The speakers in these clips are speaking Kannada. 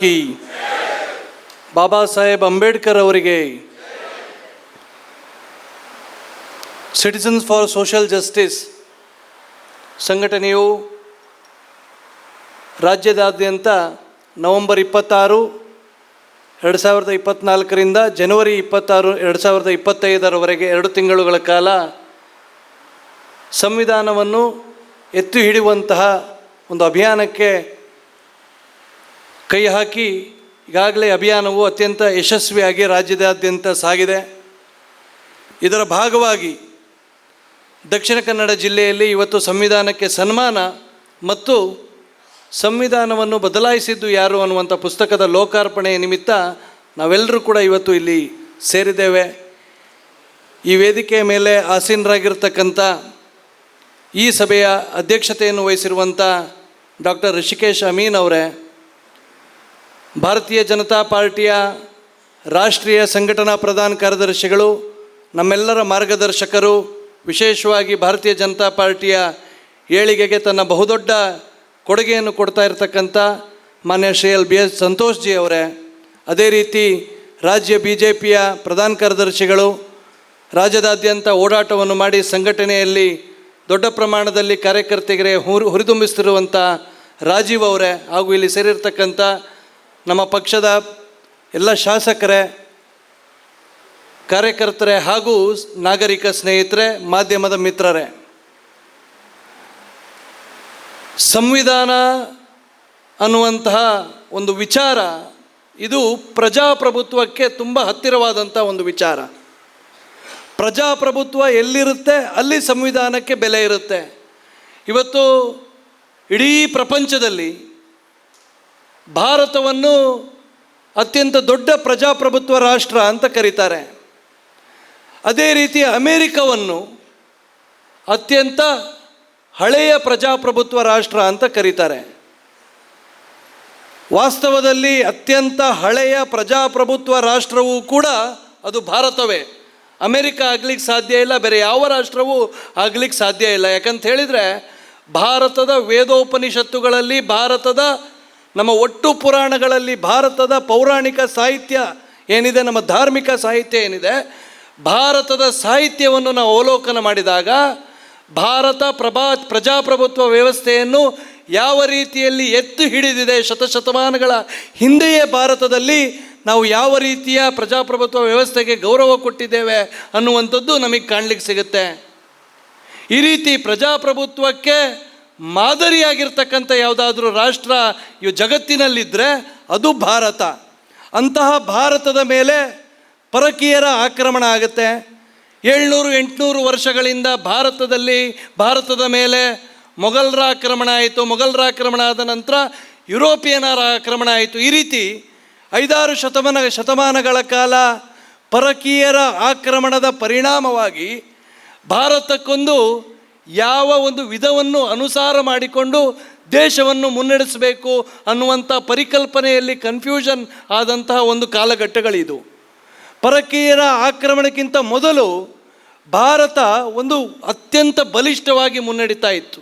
ಕಿ. ಬಾಬಾ ಸಾಹೇಬ್ ಅಂಬೇಡ್ಕರ್ ಅವರಿಗೆ ಸಿಟಿಸನ್ಸ್ ಫಾರ್ ಸೋಷಿಯಲ್ ಜಸ್ಟಿಸ್ ಸಂಘಟನೆಯು ರಾಜ್ಯದಾದ್ಯಂತ ನವೆಂಬರ್ ಇಪ್ಪತ್ತಾರು ಎರಡು ಸಾವಿರದ ಇಪ್ಪತ್ತ್ನಾಲ್ಕರಿಂದ ಜನವರಿ ಇಪ್ಪತ್ತಾರು ಎರಡು ಸಾವಿರದ ಇಪ್ಪತ್ತೈದರವರೆಗೆ ಎರಡು ತಿಂಗಳುಗಳ ಕಾಲ ಸಂವಿಧಾನವನ್ನು ಎತ್ತಿ ಹಿಡಿಯುವಂತಹ ಒಂದು ಅಭಿಯಾನಕ್ಕೆ ಕೈ ಹಾಕಿ ಈಗಾಗಲೇ ಅಭಿಯಾನವು ಅತ್ಯಂತ ಯಶಸ್ವಿಯಾಗಿ ರಾಜ್ಯದಾದ್ಯಂತ ಸಾಗಿದೆ. ಇದರ ಭಾಗವಾಗಿ ದಕ್ಷಿಣ ಕನ್ನಡ ಜಿಲ್ಲೆಯಲ್ಲಿ ಇವತ್ತು ಸಂವಿಧಾನಕ್ಕೆ ಸನ್ಮಾನ ಮತ್ತು ಸಂವಿಧಾನವನ್ನು ಬದಲಾಯಿಸಿದ್ದು ಯಾರು ಅನ್ನುವಂಥ ಪುಸ್ತಕದ ಲೋಕಾರ್ಪಣೆಯ ನಿಮಿತ್ತ ನಾವೆಲ್ಲರೂ ಕೂಡ ಇವತ್ತು ಇಲ್ಲಿ ಸೇರಿದ್ದೇವೆ. ಈ ವೇದಿಕೆಯ ಮೇಲೆ ಆಸೀನರಾಗಿರ್ತಕ್ಕಂಥ ಈ ಸಭೆಯ ಅಧ್ಯಕ್ಷತೆಯನ್ನು ವಹಿಸಿರುವಂಥ ಡಾಕ್ಟರ್ ಋಷಿಕೇಶ್ ಅಮೀನ್ ಅವರೇ ಭಾರತೀಯ ಜನತಾ ಪಾರ್ಟಿಯ ರಾಷ್ಟ್ರೀಯ ಸಂಘಟನಾ ಪ್ರಧಾನ ಕಾರ್ಯದರ್ಶಿಗಳು, ನಮ್ಮೆಲ್ಲರ ಮಾರ್ಗದರ್ಶಕರು, ವಿಶೇಷವಾಗಿ ಭಾರತೀಯ ಜನತಾ ಪಾರ್ಟಿಯ ಏಳಿಗೆಗೆ ತನ್ನ ಬಹುದೊಡ್ಡ ಕೊಡುಗೆಯನ್ನು ಕೊಡ್ತಾ ಇರತಕ್ಕಂಥ ಮಾನ್ಯ Shri L B S Santosh ji ಅವರೇ, ಅದೇ ರೀತಿ ರಾಜ್ಯ ಬಿ ಜೆ ಪಿಯ ಪ್ರಧಾನ ಕಾರ್ಯದರ್ಶಿಗಳು, ರಾಜ್ಯದಾದ್ಯಂತ ಓಡಾಟವನ್ನು ಮಾಡಿ ಸಂಘಟನೆಯಲ್ಲಿ ದೊಡ್ಡ ಪ್ರಮಾಣದಲ್ಲಿ ಕಾರ್ಯಕರ್ತರಿಗೆ ಹುರಿ ಹುರಿದುಂಬಿಸ್ತಿರುವಂಥ ರಾಜೀವ್ ಅವರೇ ಹಾಗೂ ಇಲ್ಲಿ ಸೇರಿರ್ತಕ್ಕಂಥ ನಮ್ಮ ಪಕ್ಷದ ಎಲ್ಲ ಶಾಸಕರೇ, ಕಾರ್ಯಕರ್ತರೇ ಹಾಗೂ ನಾಗರಿಕ ಸ್ನೇಹಿತರೆ, ಮಾಧ್ಯಮದ ಮಿತ್ರರೇ, ಸಂವಿಧಾನ ಅನ್ನುವಂತಹ ಒಂದು ವಿಚಾರ, ಇದು ಪ್ರಜಾಪ್ರಭುತ್ವಕ್ಕೆ ತುಂಬ ಹತ್ತಿರವಾದಂಥ ಒಂದು ವಿಚಾರ. ಪ್ರಜಾಪ್ರಭುತ್ವ ಎಲ್ಲಿರುತ್ತೆ, ಅಲ್ಲಿ ಸಂವಿಧಾನಕ್ಕೆ ಬೆಲೆ ಇರುತ್ತೆ. ಇವತ್ತು ಇಡೀ ಪ್ರಪಂಚದಲ್ಲಿ ಭಾರತವನ್ನು ಅತ್ಯಂತ ದೊಡ್ಡ ಪ್ರಜಾಪ್ರಭುತ್ವ ರಾಷ್ಟ್ರ ಅಂತ ಕರೀತಾರೆ. ಅದೇ ರೀತಿ ಅಮೇರಿಕವನ್ನು ಅತ್ಯಂತ ಹಳೆಯ ಪ್ರಜಾಪ್ರಭುತ್ವ ರಾಷ್ಟ್ರ ಅಂತ ಕರೀತಾರೆ. ವಾಸ್ತವದಲ್ಲಿ ಅತ್ಯಂತ ಹಳೆಯ ಪ್ರಜಾಪ್ರಭುತ್ವ ರಾಷ್ಟ್ರವೂ ಕೂಡ ಅದು ಭಾರತವೇ. ಅಮೆರಿಕ ಆಗ್ಲಿಕ್ಕೆ ಸಾಧ್ಯ ಇಲ್ಲ, ಬೇರೆ ಯಾವ ರಾಷ್ಟ್ರವೂ ಆಗ್ಲಿಕ್ಕೆ ಸಾಧ್ಯ ಇಲ್ಲ. ಯಾಕಂತ ಹೇಳಿದರೆ, ಭಾರತದ ವೇದೋಪನಿಷತ್ತುಗಳಲ್ಲಿ ಭಾರತದ ನಮ್ಮ ಒಟ್ಟು ಪುರಾಣಗಳಲ್ಲಿ ಭಾರತದ ಪೌರಾಣಿಕ ಸಾಹಿತ್ಯ ಏನಿದೆ, ನಮ್ಮ ಧಾರ್ಮಿಕ ಸಾಹಿತ್ಯ ಏನಿದೆ, ಭಾರತದ ಸಾಹಿತ್ಯವನ್ನು ನಾವು ಅವಲೋಕನ ಮಾಡಿದಾಗ ಭಾರತ ಪ್ರಭಾ ಪ್ರಜಾಪ್ರಭುತ್ವ ವ್ಯವಸ್ಥೆಯನ್ನು ಯಾವ ರೀತಿಯಲ್ಲಿ ಎತ್ತು ಹಿಡಿದಿದೆ ಶತಶತಮಾನಗಳ ಹಿಂದೆಯೇ ಭಾರತದಲ್ಲಿ, ನಾವು ಯಾವ ರೀತಿಯ ಪ್ರಜಾಪ್ರಭುತ್ವ ವ್ಯವಸ್ಥೆಗೆ ಗೌರವ ಕೊಟ್ಟಿದ್ದೇವೆ ಅನ್ನುವಂಥದ್ದು ನಮಗೆ ಕಾಣಲಿಕ್ಕೆ ಸಿಗುತ್ತೆ. ಈ ರೀತಿ ಪ್ರಜಾಪ್ರಭುತ್ವಕ್ಕೆ ಮಾದರಿಯಾಗಿರ್ತಕ್ಕಂಥ ಯಾವುದಾದ್ರೂ ರಾಷ್ಟ್ರ ಇವು ಜಗತ್ತಿನಲ್ಲಿದ್ದರೆ ಅದು ಭಾರತ. ಅಂತಹ ಭಾರತದ ಮೇಲೆ ಪರಕೀಯರ ಆಕ್ರಮಣ ಆಗುತ್ತೆ. ಏಳ್ನೂರು, ಎಂಟುನೂರು ವರ್ಷಗಳಿಂದ ಭಾರತದಲ್ಲಿ, ಭಾರತದ ಮೇಲೆ ಮೊಘಲರ ಆಕ್ರಮಣ ಆಯಿತು. ಮೊಘಲರ ಆಕ್ರಮಣ ಆದ ನಂತರ ಯುರೋಪಿಯನರ ಆಕ್ರಮಣ ಆಯಿತು. ಈ ರೀತಿ ಐದಾರು ಶತಮಾನ, ಶತಮಾನಗಳ ಕಾಲ ಪರಕೀಯರ ಆಕ್ರಮಣದ ಪರಿಣಾಮವಾಗಿ ಭಾರತಕ್ಕೊಂದು ಯಾವ ಒಂದು ವಿಧವನ್ನು ಅನುಸಾರ ಮಾಡಿಕೊಂಡು ದೇಶವನ್ನು ಮುನ್ನಡೆಸಬೇಕು ಅನ್ನುವಂಥ ಪರಿಕಲ್ಪನೆಯಲ್ಲಿ ಕನ್ಫ್ಯೂಷನ್ ಆದಂತಹ ಒಂದು ಕಾಲಘಟ್ಟಗಳಿದು. ಪರಕೀಯರ ಆಕ್ರಮಣಕ್ಕಿಂತ ಮೊದಲು ಭಾರತ ಒಂದು ಅತ್ಯಂತ ಬಲಿಷ್ಠವಾಗಿ ಮುನ್ನಡೀತಾ ಇತ್ತು.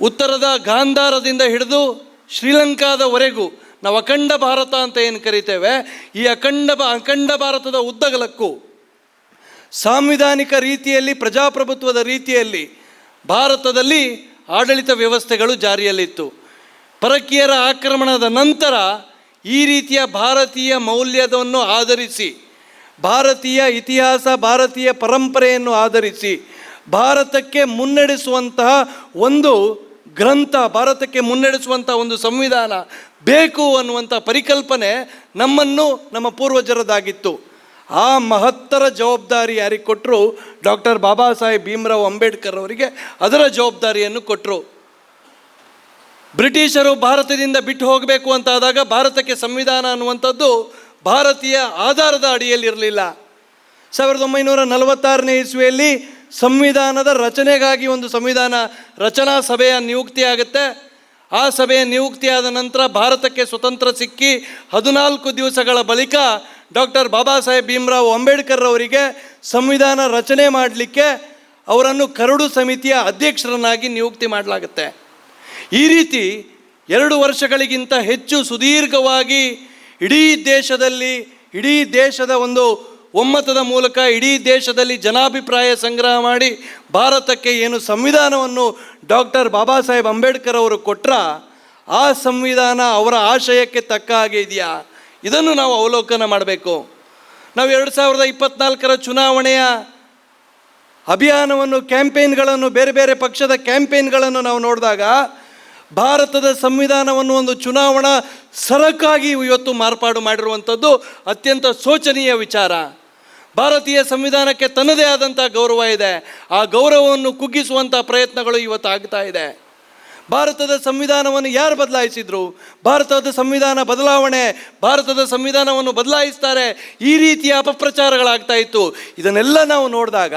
ಉತ್ತರದ ಗಾಂಧಾರದಿಂದ ಹಿಡಿದು ಶ್ರೀಲಂಕಾದವರೆಗೂ ನಾವು ಅಖಂಡ ಭಾರತ ಅಂತ ಏನು ಕರಿತೇವೆ? ಈ ಅಖಂಡ ಬ ಅಖಂಡ ಭಾರತದ ಉದ್ದಗಲಕ್ಕೂ ಸಾಂವಿಧಾನಿಕ ರೀತಿಯಲ್ಲಿ, ಪ್ರಜಾಪ್ರಭುತ್ವದ ರೀತಿಯಲ್ಲಿ ಭಾರತದಲ್ಲಿ ಆಡಳಿತ ವ್ಯವಸ್ಥೆಗಳು ಜಾರಿಯಲ್ಲಿತ್ತು. ಪರಕೀಯರ ಆಕ್ರಮಣದ ನಂತರ ಈ ರೀತಿಯ ಭಾರತೀಯ ಮೌಲ್ಯವನ್ನು ಆಧರಿಸಿ, ಭಾರತೀಯ ಇತಿಹಾಸ, ಭಾರತೀಯ ಪರಂಪರೆಯನ್ನು ಆಧರಿಸಿ ಭಾರತಕ್ಕೆ ಮುನ್ನಡೆಸುವಂತಹ ಒಂದು ಗ್ರಂಥ, ಭಾರತಕ್ಕೆ ಮುನ್ನಡೆಸುವಂಥ ಒಂದು ಸಂವಿಧಾನ ಬೇಕು ಅನ್ನುವಂಥ ಪರಿಕಲ್ಪನೆ ನಮ್ಮನ್ನು ನಮ್ಮ ಪೂರ್ವಜರದಾಗಿತ್ತು. ಆ ಮಹತ್ತರ ಜವಾಬ್ದಾರಿ ಯಾರಿಗೆ ಕೊಟ್ಟರು ಡಾಕ್ಟರ್ ಬಾಬಾ ಸಾಹೇಬ್ ಭೀಮರಾವ್ ಅಂಬೇಡ್ಕರ್ ಅವರಿಗೆ ಅದರ ಜವಾಬ್ದಾರಿಯನ್ನು ಕೊಟ್ಟರು ಬ್ರಿಟಿಷರು ಭಾರತದಿಂದ ಬಿಟ್ಟು ಹೋಗಬೇಕು ಅಂತಾದಾಗ ಭಾರತಕ್ಕೆ ಸಂವಿಧಾನ ಅನ್ನುವಂಥದ್ದು ಭಾರತೀಯ ಆಧಾರದ ಅಡಿಯಲ್ಲಿರಲಿಲ್ಲ. ಸಾವಿರದ ಒಂಬೈನೂರ ನಲವತ್ತಾರನೇ ಇಸ್ವಿಯಲ್ಲಿ ಸಂವಿಧಾನದ ರಚನೆಗಾಗಿ ಒಂದು ಸಂವಿಧಾನ ರಚನಾ ಸಭೆಯ ನಿಯುಕ್ತಿ ಆಗುತ್ತೆ ಆ ಸಭೆಯ ನಿಯುಕ್ತಿಯಾದ ನಂತರ ಭಾರತಕ್ಕೆ ಸ್ವತಂತ್ರ ಸಿಕ್ಕಿ ಹದಿನಾಲ್ಕು ದಿವಸಗಳ ಬಳಿಕ ಡಾಕ್ಟರ್ ಬಾಬಾ ಸಾಹೇಬ್ ಭೀಮರಾವ್ ಅಂಬೇಡ್ಕರ್ ಅವರಿಗೆ ಸಂವಿಧಾನ ರಚನೆ ಮಾಡಲಿಕ್ಕೆ ಅವರನ್ನು ಕರಡು ಸಮಿತಿಯ ಅಧ್ಯಕ್ಷರನ್ನಾಗಿ ನಿಯುಕ್ತಿ ಮಾಡಲಾಗುತ್ತೆ. ಈ ರೀತಿ ಎರಡು ವರ್ಷಗಳಿಗಿಂತ ಹೆಚ್ಚು ಸುದೀರ್ಘವಾಗಿ ಇಡೀ ದೇಶದಲ್ಲಿ, ಇಡೀ ದೇಶದ ಒಂದು ಒಮ್ಮತದ ಮೂಲಕ ಇಡೀ ದೇಶದಲ್ಲಿ ಜನಾಭಿಪ್ರಾಯ ಸಂಗ್ರಹ ಮಾಡಿ ಭಾರತಕ್ಕೆ ಏನು ಸಂವಿಧಾನವನ್ನು ಡಾಕ್ಟರ್ ಬಾಬಾ ಸಾಹೇಬ್ ಅಂಬೇಡ್ಕರ್ ಅವರು ಕೊಟ್ಟರ ಆ ಸಂವಿಧಾನ ಅವರ ಆಶಯಕ್ಕೆ ತಕ್ಕ ಹಾಗೆ ಇದೆಯಾ? ಇದನ್ನು ನಾವು ಅವಲೋಕನ ಮಾಡಬೇಕು. ನಾವು ಎರಡು ಸಾವಿರದ ಇಪ್ಪತ್ನಾಲ್ಕರ ಚುನಾವಣೆಯ ಅಭಿಯಾನವನ್ನು, ಕ್ಯಾಂಪೇನ್ಗಳನ್ನು, ಬೇರೆ ಬೇರೆ ಪಕ್ಷದ ಕ್ಯಾಂಪೇನ್ಗಳನ್ನು ನಾವು ನೋಡಿದಾಗ, ಭಾರತದ ಸಂವಿಧಾನವನ್ನು ಒಂದು ಚುನಾವಣಾ ಸರಕಾಗಿ ಇವತ್ತು ಮಾರ್ಪಾಡು ಮಾಡಿರುವಂಥದ್ದು ಅತ್ಯಂತ ಶೋಚನೀಯ ವಿಚಾರ. ಭಾರತೀಯ ಸಂವಿಧಾನಕ್ಕೆ ತನ್ನದೇ ಆದಂಥ ಗೌರವ ಇದೆ. ಆ ಗೌರವವನ್ನು ಕುಗ್ಗಿಸುವಂಥ ಪ್ರಯತ್ನಗಳು ಇವತ್ತು ಆಗ್ತಾ ಇದೆ. ಭಾರತದ ಸಂವಿಧಾನವನ್ನು ಯಾರು ಬದಲಾಯಿಸಿದ್ರು? ಭಾರತದ ಸಂವಿಧಾನ ಬದಲಾವಣೆ, ಭಾರತದ ಸಂವಿಧಾನವನ್ನು ಬದಲಾಯಿಸ್ತಾರೆ ಈ ರೀತಿಯ ಅಪಪ್ರಚಾರಗಳಾಗ್ತಾ ಇತ್ತು. ಇದನ್ನೆಲ್ಲ ನಾವು ನೋಡಿದಾಗ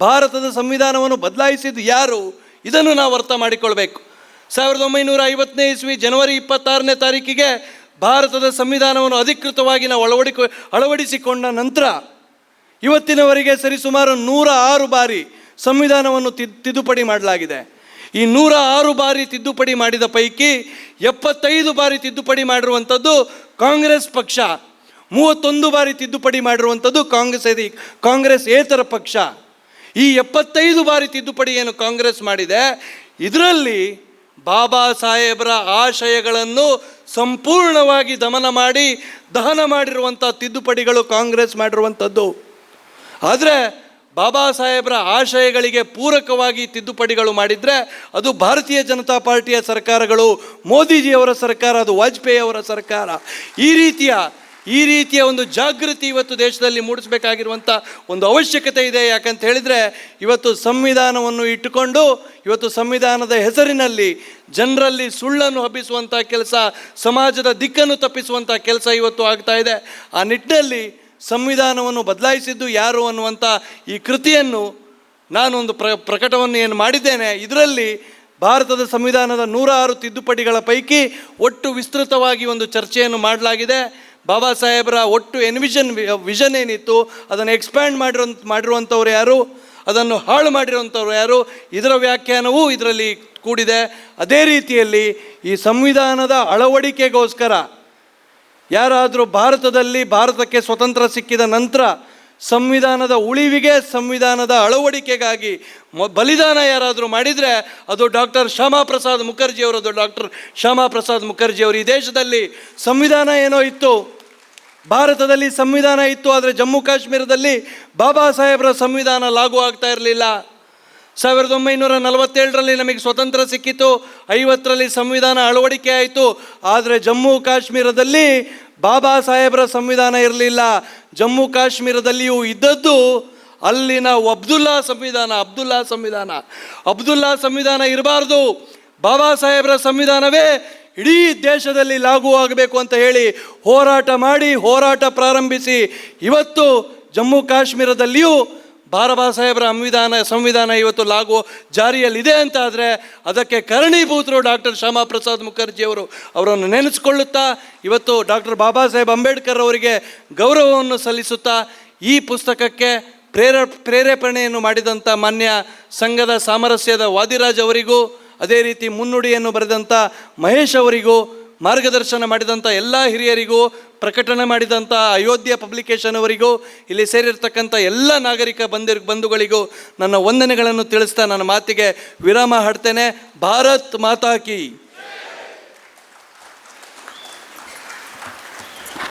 ಭಾರತದ ಸಂವಿಧಾನವನ್ನು ಬದಲಾಯಿಸಿದ್ದು ಯಾರು? ಇದನ್ನು ನಾವು ಅರ್ಥ ಮಾಡಿಕೊಳ್ಬೇಕು. ಸಾವಿರದ ಒಂಬೈನೂರ ಐವತ್ತನೇ ಇಸ್ವಿ ಜನವರಿ ಇಪ್ಪತ್ತಾರನೇ ತಾರೀಕಿಗೆ ಭಾರತದ ಸಂವಿಧಾನವನ್ನು ಅಧಿಕೃತವಾಗಿ ನಾವು ಅಳವಡಿಕೊ, ಅಳವಡಿಸಿಕೊಂಡ ನಂತರ ಇವತ್ತಿನವರೆಗೆ ಸರಿಸುಮಾರು ನೂರ ಆರು ಬಾರಿ ಸಂವಿಧಾನವನ್ನು ತಿದ್- ತಿದ್ದುಪಡಿ ಮಾಡಲಾಗಿದೆ. ಈ ನೂರ ಆರು ಬಾರಿ ತಿದ್ದುಪಡಿ ಮಾಡಿದ ಪೈಕಿ ಎಪ್ಪತ್ತೈದು ಬಾರಿ ತಿದ್ದುಪಡಿ ಮಾಡಿರುವಂಥದ್ದು ಕಾಂಗ್ರೆಸ್ ಪಕ್ಷ. ಮೂವತ್ತೊಂದು ಬಾರಿ ತಿದ್ದುಪಡಿ ಮಾಡಿರುವಂಥದ್ದು ಕಾಂಗ್ರೆಸ್ ಕಾಂಗ್ರೆಸ್ ಏತರ ಪಕ್ಷ. ಈ ಎಪ್ಪತ್ತೈದು ಬಾರಿ ತಿದ್ದುಪಡಿ ಏನು ಕಾಂಗ್ರೆಸ್ ಮಾಡಿದೆ. ಇದರಲ್ಲಿ ಬಾಬಾ ಸಾಹೇಬರ ಆಶಯಗಳನ್ನು ಸಂಪೂರ್ಣವಾಗಿ ದಮನ ಮಾಡಿ, ದಹನ ಮಾಡಿರುವಂಥ ತಿದ್ದುಪಡಿಗಳು ಕಾಂಗ್ರೆಸ್ ಮಾಡಿರುವಂಥದ್ದು. ಆದರೆ ಬಾಬಾ ಸಾಹೇಬರ ಆಶಯಗಳಿಗೆ ಪೂರಕವಾಗಿ ತಿದ್ದುಪಡಿಗಳು ಮಾಡಿದರೆ ಅದು ಭಾರತೀಯ ಜನತಾ ಪಾರ್ಟಿಯ ಸರ್ಕಾರಗಳು, ಮೋದಿಜಿಯವರ ಸರ್ಕಾರ, ಅದು ವಾಜಪೇಯಿ ಅವರ ಸರ್ಕಾರ. ಈ ರೀತಿಯ ಈ ರೀತಿಯ ಒಂದು ಜಾಗೃತಿ ಇವತ್ತು ದೇಶದಲ್ಲಿ ಮೂಡಿಸಬೇಕಾಗಿರುವಂಥ ಒಂದು ಅವಶ್ಯಕತೆ ಇದೆ. ಯಾಕಂತ ಹೇಳಿದರೆ ಇವತ್ತು ಸಂವಿಧಾನವನ್ನು ಇಟ್ಟುಕೊಂಡು, ಇವತ್ತು ಸಂವಿಧಾನದ ಹೆಸರಿನಲ್ಲಿ ಜನರಲ್ಲಿ ಸುಳ್ಳನ್ನು ಹಬ್ಬಿಸುವಂಥ ಕೆಲಸ, ಸಮಾಜದ ದಿಕ್ಕನ್ನು ತಪ್ಪಿಸುವಂಥ ಕೆಲಸ ಇವತ್ತು ಆಗ್ತಾ ಇದೆ. ಆ ನಿಟ್ಟಿನಲ್ಲಿ ಸಂವಿಧಾನವನ್ನು ಬದಲಾಯಿಸಿದ್ದು ಯಾರು ಅನ್ನುವಂಥ ಈ ಕೃತಿಯನ್ನು ನಾನೊಂದು ಪ್ರ, ಪ್ರಕಟವನ್ನು ಏನು ಮಾಡಿದ್ದೇನೆ, ಇದರಲ್ಲಿ ಭಾರತದ ಸಂವಿಧಾನದ ನೂರಾರು ತಿದ್ದುಪಡಿಗಳ ಪೈಕಿ ಒಟ್ಟು ವಿಸ್ತೃತವಾಗಿ ಒಂದು ಚರ್ಚೆಯನ್ನು ಮಾಡಲಾಗಿದೆ. ಬಾಬಾ ಸಾಹೇಬರ ಒಟ್ಟು ಎನ್ವಿಷನ್, ವಿಷನ್ ಏನಿತ್ತು, ಅದನ್ನು ಎಕ್ಸ್ಪ್ಯಾಂಡ್ ಮಾಡಿರೋ ಮಾಡಿರುವಂಥವ್ರು ಯಾರು, ಅದನ್ನು ಹಾಳು ಮಾಡಿರುವಂಥವ್ರು ಯಾರು, ಇದರ ವ್ಯಾಖ್ಯಾನವೂ ಇದರಲ್ಲಿ ಕೂಡಿದೆ. ಅದೇ ರೀತಿಯಲ್ಲಿ ಈ ಸಂವಿಧಾನದ ಅಳವಡಿಕೆಗೋಸ್ಕರ ಯಾರಾದರೂ ಭಾರತದಲ್ಲಿ ಭಾರತಕ್ಕೆ ಸ್ವತಂತ್ರ ಸಿಕ್ಕಿದ ನಂತರ ಸಂವಿಧಾನದ ಉಳಿವಿಗೆ, ಸಂವಿಧಾನದ ಅಳವಡಿಕೆಗಾಗಿ ಬಲಿದಾನ ಯಾರಾದರೂ ಮಾಡಿದರೆ ಅದು ಡಾಕ್ಟರ್ ಶ್ಯಾಮಾ ಪ್ರಸಾದ್ ಮುಖರ್ಜಿ ಅವರದು. ಡಾಕ್ಟರ್ ಶ್ಯಾಮಾ ಪ್ರಸಾದ್ ಮುಖರ್ಜಿ ಅವರು ಈ ದೇಶದಲ್ಲಿ ಸಂವಿಧಾನ ಏನೋ ಇತ್ತು. ಭಾರತದಲ್ಲಿ ಸಂವಿಧಾನ ಇತ್ತು, ಆದರೆ ಜಮ್ಮು ಕಾಶ್ಮೀರದಲ್ಲಿ ಬಾಬಾ ಸಾಹೇಬರ ಸಂವಿಧಾನ ಲಾಗು ಆಗ್ತಾ ಇರಲಿಲ್ಲ. ಸಾವಿರದ ಒಂಬೈನೂರ ನಲವತ್ತೇಳರಲ್ಲಿ ನಮಗೆ ಸ್ವತಂತ್ರ ಸಿಕ್ಕಿತು. ಐವತ್ತರಲ್ಲಿ ಸಂವಿಧಾನ ಅಳವಡಿಕೆ ಆಯಿತು. ಆದರೆ ಜಮ್ಮು ಕಾಶ್ಮೀರದಲ್ಲಿ ಬಾಬಾ ಸಾಹೇಬರ ಸಂವಿಧಾನ ಇರಲಿಲ್ಲ. ಜಮ್ಮು ಕಾಶ್ಮೀರದಲ್ಲಿಯೂ ಇದ್ದದ್ದು ಅಲ್ಲಿನ ಅಬ್ದುಲ್ಲಾ ಸಂವಿಧಾನ ಅಬ್ದುಲ್ಲಾ ಸಂವಿಧಾನ. ಅಬ್ದುಲ್ಲಾ ಸಂವಿಧಾನ ಇರಬಾರ್ದು. ಬಾಬಾ ಸಾಹೇಬರ ಸಂವಿಧಾನವೇ ಇಡೀ ದೇಶದಲ್ಲಿ ಲಾಗು ಆಗಬೇಕು ಅಂತ ಹೇಳಿ ಹೋರಾಟ ಮಾಡಿ ಹೋರಾಟ ಪ್ರಾರಂಭಿಸಿ ಇವತ್ತು ಜಮ್ಮು ಕಾಶ್ಮೀರದಲ್ಲಿಯೂ ಬಾಬಾ ಸಾಹೇಬರ ಸಂವಿಧಾನ ಸಂವಿಧಾನ ಇವತ್ತು ಲಾಗು ಜಾರಿಯಲ್ಲಿದೆ ಅಂತ ಆದರೆ ಅದಕ್ಕೆ ಕರಣೀಭೂತರು ಡಾಕ್ಟರ್ ಶ್ಯಾಮಾ ಪ್ರಸಾದ್ ಮುಖರ್ಜಿಯವರು ಅವರನ್ನು ನೆನೆಸ್ಕೊಳ್ಳುತ್ತಾ, ಇವತ್ತು ಡಾಕ್ಟರ್ ಬಾಬಾ ಸಾಹೇಬ್ ಅಂಬೇಡ್ಕರ್ ಅವರಿಗೆ ಗೌರವವನ್ನು ಸಲ್ಲಿಸುತ್ತಾ ಈ ಪುಸ್ತಕಕ್ಕೆ ಪ್ರೇರ, ಪ್ರೇರೇಪಣೆಯನ್ನು ಮಾಡಿದಂಥ ಮಾನ್ಯ ಸಂಘದ ಸಾಮರಸ್ಯದ ವಾದಿರಾಜ್ ಅವರಿಗೂ, ಅದೇ ರೀತಿ ಮುನ್ನುಡಿಯನ್ನು ಬರೆದಂಥ ಮಹೇಶ್ ಅವರಿಗೂ ಮಾರ್ಗದರ್ಶನ ಮಾಡಿದಂಥ ಎಲ್ಲ ಹಿರಿಯರಿಗೂ ಪ್ರಕಟಣೆ ಮಾಡಿದಂಥ ಅಯೋಧ್ಯೆ ಪಬ್ಲಿಕೇಶನ್ ಅವರಿಗೂ, ಇಲ್ಲಿ ಸೇರಿರ್ತಕ್ಕಂಥ ಎಲ್ಲ ನಾಗರಿಕ ಬಂದಿರ್, ಬಂಧುಗಳಿಗೂ ನನ್ನ ವಂದನೆಗಳನ್ನು ತಿಳಿಸ್ತಾ ನನ್ನ ಮಾತಿಗೆ ವಿರಾಮ ಹಾಡ್ತೇನೆ. ಭಾರತ್ ಮಾತಾ ಕಿ.